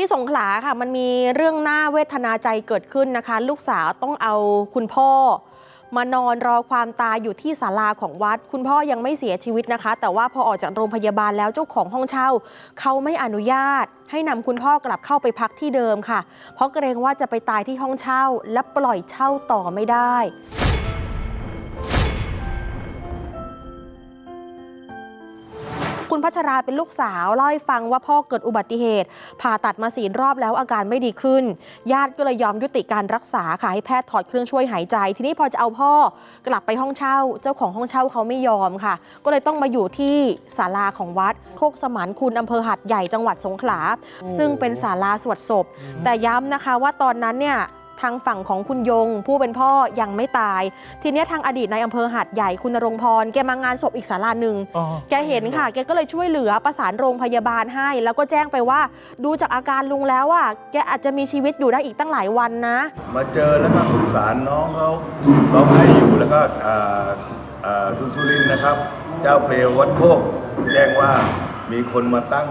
ที่สงขลาค่ะมันมีเรื่องน่าเวทนาใจเกิดขึ้นนะคะ ลูกสาวต้องเอาคุณพ่อ มานอนรอความตายอยู่ที่ศาลาของวัด คุณพ่อยังไม่เสียชีวิตนะคะ แต่ว่าพอออกจากโรงพยาบาลแล้วเจ้าของห้องเช่า เขาไม่อนุญาต ให้นำคุณพ่อกลับเข้าไปพักที่เดิมค่ะ เพราะเกรงว่าจะไปตายที่ห้องเช่า และปล่อยเช่าต่อไม่ได้ คุณพัชราเป็นลูกสาวเล่าให้ฟังว่าพ่อเกิดอุบัติเหตุ ผ่าตัดมาสีรอบแล้วอาการไม่ดีขึ้น ญาติก็เลยยอมยุติการรักษาค่ะให้แพทย์ถอดเครื่องช่วยหายใจ ทีนี้พอจะเอาพ่อกลับไปห้องเช่า เจ้าของห้องเช่าเขาไม่ยอมค่ะ ก็เลยต้องมาอยู่ที่ศาลาของวัดโคกสมานคุณอำเภอหัดใหญ่จังหวัดสงขลา ซึ่งเป็นศาลาสวดศพ แต่ย้ำนะคะว่าตอนนั้นเนี่ย ทางฝั่งของคุณยง ผู้เป็นพ่อยังไม่ตาย ทีเนี้ยทางอดีตในายอำเภอหัดใหญ่คุณนรงค์พร แกมางานศพอีกศาลาหนึ่งอ๋อแกเห็นค่ะ แกก็เลยช่วยเหลือประสานโรงพยาบาลให้ แล้วก็แจ้งไปว่าดูจากอาการลุงแล้วอะแกอาจจะมีชีวิตอยู่ได้อีกตั้งหลายวันนะ มาเจอแล้วก็สงสารน้องเขาร้องไห้อยู่แล้วก็อ่าอ่าคุณสุรินทร์นะครับ เจ้าเปลววัดโคกแจ้งว่ามีคนมาตั้ง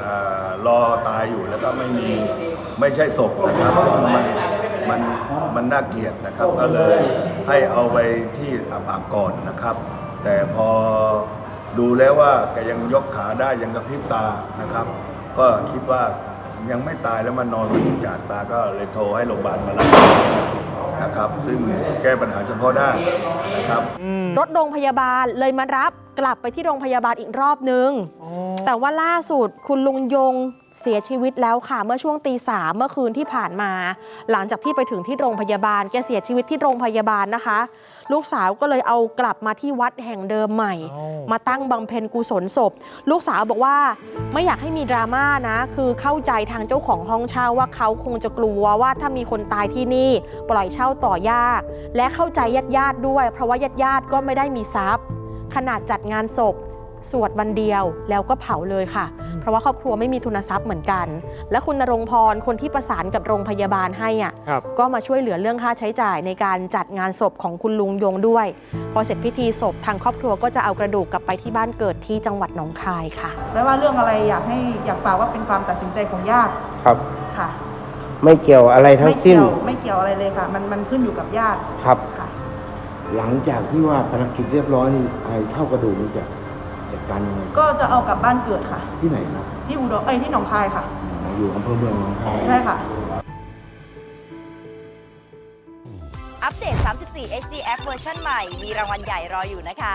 อารอตายอยู่แล้วก็ไม่มีไม่ใช่ศพนะครับซึ่งมัน มันมันน่าเกลียดนะครับ ก็เลยให้เอาไปที่อับอับก่อนนะครับ แต่พอดูแล้วว่าแกยังยกขาได้ยังกระพริบตานะครับ ก็คิดว่ายังไม่ตายแล้วมานอนมันจากตาก็เลยโทรให้โรงพยาบาลมารับนะครับ ซึ่งแก้ปัญหาเฉพาะหน้านะครับ รถโรงพยาบาลเลยมารับกลับไปที่โรงพยาบาลอีกรอบนึง แต่ว่าล่าสุดคุณลุงยง เสียชีวิตแล้วค่ะเมื่อช่วงตีสามเมื่อคืนที่ผ่านมา หลังจากที่ไปถึงที่โรงพยาบาลแกเสียชีวิตที่โรงพยาบาลนะคะ ลูกสาวก็เลยเอากลับมาที่วัดแห่งเดิมใหม่อ้าวมาตั้งบำเพ็ญกุศลศพ ลูกสาวบอกว่าไม่อยากให้มีดราม่านะ คือเข้าใจทางเจ้าของห้องเช่าว่าเขาคงจะกลัวว่าถ้ามีคนตายที่นี่ ปล่อยเช่าต่อยาก และเข้าใจญาติญาติๆด้วย เพราะว่าญาติญาติๆก็ไม่ได้มีทรัพย์ ขนาดจัดงานศพ สวดวันเดียวแล้วก็เผาเลยค่ะ เพราะว่าครอบครัวไม่มีทุนทรัพย์เหมือนกัน และคุณนรงค์พรคนที่ประสานกับโรงพยาบาลให้อะครับก็มาช่วยเหลือเรื่องค่าใช้จ่ายในการจัดงานศพของคุณลุงยงด้วย พอเสร็จพิธีศพทางครอบครัวก็จะเอากระดูกกลับไปที่บ้านเกิดที่จังหวัดหนองคายค่ะไม่ว่าเรื่องอะไรอยากให้อยากฝากว่าเป็นความตัดสินใจของญาติครับค่ะ ไม่เกี่ยวอะไรทั้ไม่งสิ้เกี่นยวไม่เกี่ยวอะไรเลยค่ะ มันมันขึ้นอยู่กับญาติครับค่ะหลังจากที่ว่าภารกิจเรียบร้อยนี่ไอ้เท่ากระดูกนี่จะ จัดการยังไงก็จะเอากลับบ้านเกิดค่ะ ที่ไหนนะที่อุดรเอ้ยที่หนองคายค่ะ อยู่อำเภอเมืองหนองคายใช่ค่ะ อัปเดต 34 HD App เวอร์ชันใหม่ มีรางวัลใหญ่รออยู่นะคะ